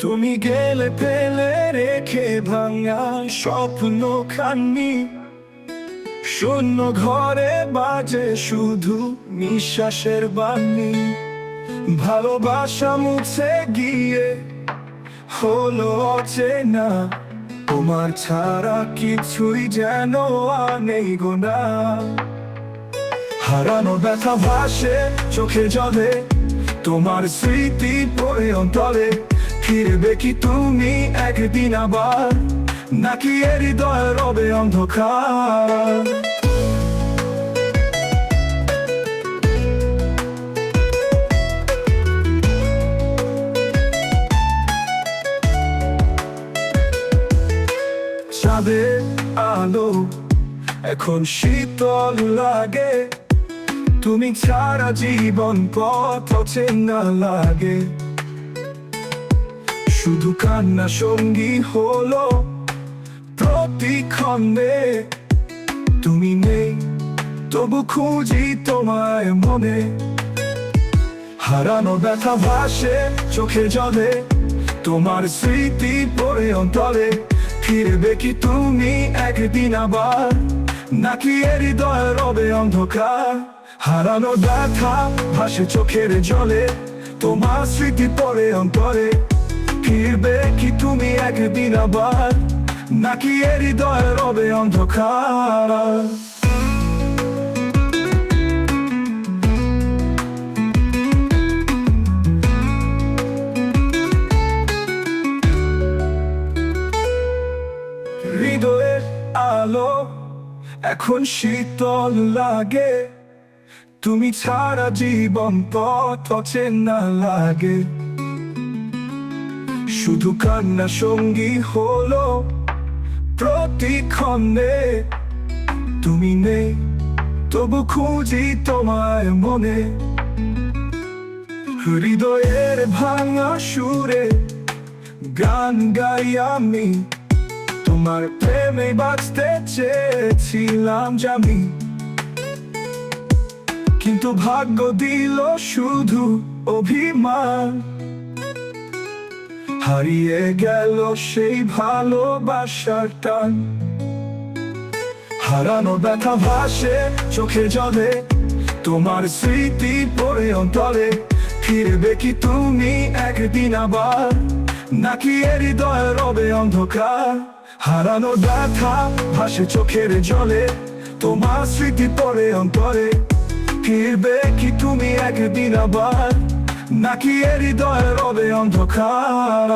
তুমি গেলে পেলে রেখে ভাঙা স্বপ্ন খাননি। শূন্য ঘরে বাজে শুধু নিঃশ্বাসের বাণী। ভালোবাসা মুছে গিয়ে হলো অচেনা। তোমার ছাড়া কিছুই যেন নেই গোনা হারানো ব্যথা ভাসে চোখে জলে, তোমার স্মৃতি পড়ে অন্তরে। ফিরবে কি তুমি একদিন আবার? নাকি হৃদয় রবে অন্ধকার? আলো, এখন শীতল লাগে। তুমি ছাড়া জীবন পথ না লাগে। শুধু কান্না সঙ্গী হলো প্রতিক্ষণে। তুমি নেই, তবু খুঁজি তোমায় মনে। হারানো ব্যথা ভাসে চোখে জলে, তোমার স্মৃতি পড়ে অন্তরে। ফিরবে কি তুমি একদিন আবার? নাকি হৃদয় রবে অন্ধকার? হারানো ব্যথা ভাসে চোখের জলে, তোমার স্মৃতি পড়ে অন্তরে। ফিরবে কি তুমি একদিন আবার? নাকি এ হৃদয় রবে অন্ধকার হৃদয়ের আলো এখন শীতল লাগে। তুমি ছাড়া জীবন পথ না লাগে। শুধু কান্না সঙ্গী হলো প্রতিক্ষণে। তুমি নেই, তবু খুঁজি তোমায় মনে। হৃদয়ের ভাঙা সুরে গান গাই আমি, তোমার প্রেমে বাঁচতে চেয়েছিলাম জামি কিন্তু ভাগ্য দিল শুধু অভিমান। হারিয়ে গেল সেই ভালোবাসার টান। হারানো ব্যথা ভাসে, চোখে জলে। তোমার স্মৃতি পড়ে অন্তরে। ফিরবে কি তুমি একদিন আবার? নাকি হৃদয় রবে অন্ধকার? হারানো ব্যথা ভাসে চোখের জলে। তোমার স্মৃতি পড়ে অন্তরে। ফিরবে কি তুমি একদিন আবার? নাকি এ হৃদয় রবে অন্ধকার?